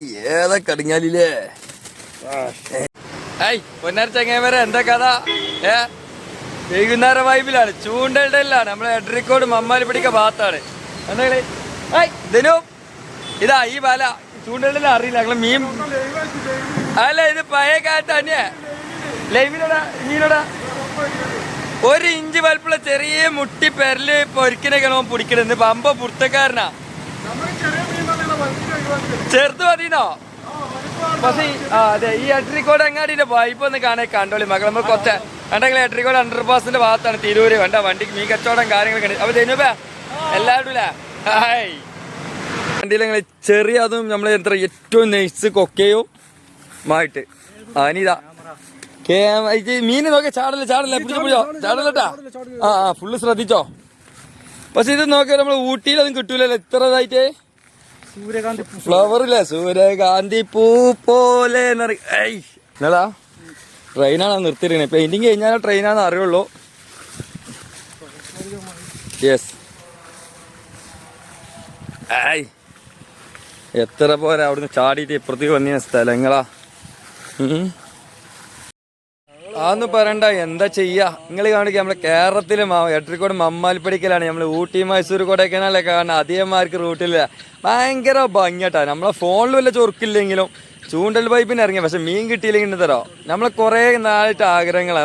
ഏതാ കടിഞ്ഞാലില്ലേ ഏയ് പൊന്നാർ ചങ്ങേമരെ എന്താ കഥ? ഏ? വൈകുന്നേരം വൈബിലാണ് ചൂണ്ടയിലാണ് നമ്മളെ എഡ്രിക്കോട് മമ്മാലി പിടിക്ക ഭാഗത്താണ്. എന്തെങ്കിലും? ഏയ് ധനു ഇതാ ഈ വല. ചൂണ്ടയിടല അറിയില്ല ഞങ്ങൾ മീൻ അല്ല ഇത് പഴയ കാലത്ത് തന്നെയാ. ലൈവിനോടാ മീനോടാ ഒരു ഇഞ്ച് വലുപ്പുള്ള ചെറിയ മുട്ടി പെരൽ പൊരിക്കണൊക്കെയാണ് ഓൻ പിടിക്കണത്. പമ്പ പുറത്തക്കാരനാ ചെറുത് മതിനോ പക്ഷേ അതെ ഈ എട്രിക്കോട് എങ്ങാടിന്റെ വൈബ് ഒന്ന് കാണാൻ കണ്ടോളി മകൾ നമ്മൾ കൊച്ച കണ്ടെങ്കിൽ എട്രിക്കോട് അണ്ടർ പാസിന്റെ ഭാഗത്താണ്. തിരൂര് വേണ്ട വണ്ടിക്ക് മീൻ കച്ചവടം കാര്യങ്ങളൊക്കെ ഉണ്ട്. അപ്പൊ ജനുബ എല്ലാവരും ഹായ് വണ്ടിയിൽ ഞങ്ങൾ ചെറിയ അതും നമ്മൾ എത്ര ഏറ്റവും നെയ്സ് കൊക്കയും മായിട്ട് അനിതാ. മീന് നോക്കിയ ചാടല്ല ചാടല്ലേ പിടിച്ചോ പിടിച്ചോ. ചാടല്ലട്ടാ ആ ഫുള്ള് ശ്രദ്ധിച്ചോ? പക്ഷെ ഇത് നോക്കിയാൽ നമ്മൾ ഊട്ടിയിലൊന്നും കിട്ടൂലല്ലോ. ഇത്ര ഇതായിട്ട്. സൂര്യകാന്തി ഫ്ലവർ ഇല്ലേ സൂര്യകാന്തി പൂ പോലെ എന്നറിയാ ട്രെയിനാണ് നിർത്തിയിരിക്കുന്നത് പെയിന്റിങ് കഴിഞ്ഞാൽ ട്രെയിനാന്ന് അറിയുള്ളൂ. യെസ് ഐ എത്ര പോരാ അവിടുന്ന് ചാടിയിട്ട് ഇപ്പുറത്തേക്ക് വന്നിയ സ്ഥലങ്ങളാ. അതൊന്നും പറയണ്ട. എന്താ ചെയ്യാ? നിങ്ങൾ കാണിക്കുക നമ്മളെ കേരളത്തിലെ എട്ടരിക്കോട് മമ്മാലിപ്പടിക്കലാണ്. നമ്മൾ ഊട്ടി മൈസൂർ കൊടൈക്കനാലൊക്കെ കാണുന്ന അധികമാർക്ക് റൂട്ടില്ല ഭയങ്കര ഭംഗിയാട്ടാ. നമ്മളെ ഫോണിൽ വല്ല ചൊറുക്കില്ലെങ്കിലും ചൂണ്ടൽ പൈപ്പിന് ഇറങ്ങിയ. പക്ഷെ മീൻ കിട്ടിയില്ലെങ്കിൽ തരാം. നമ്മളെ കുറേ നാളായിട്ട് ആഗ്രഹങ്ങളാണ്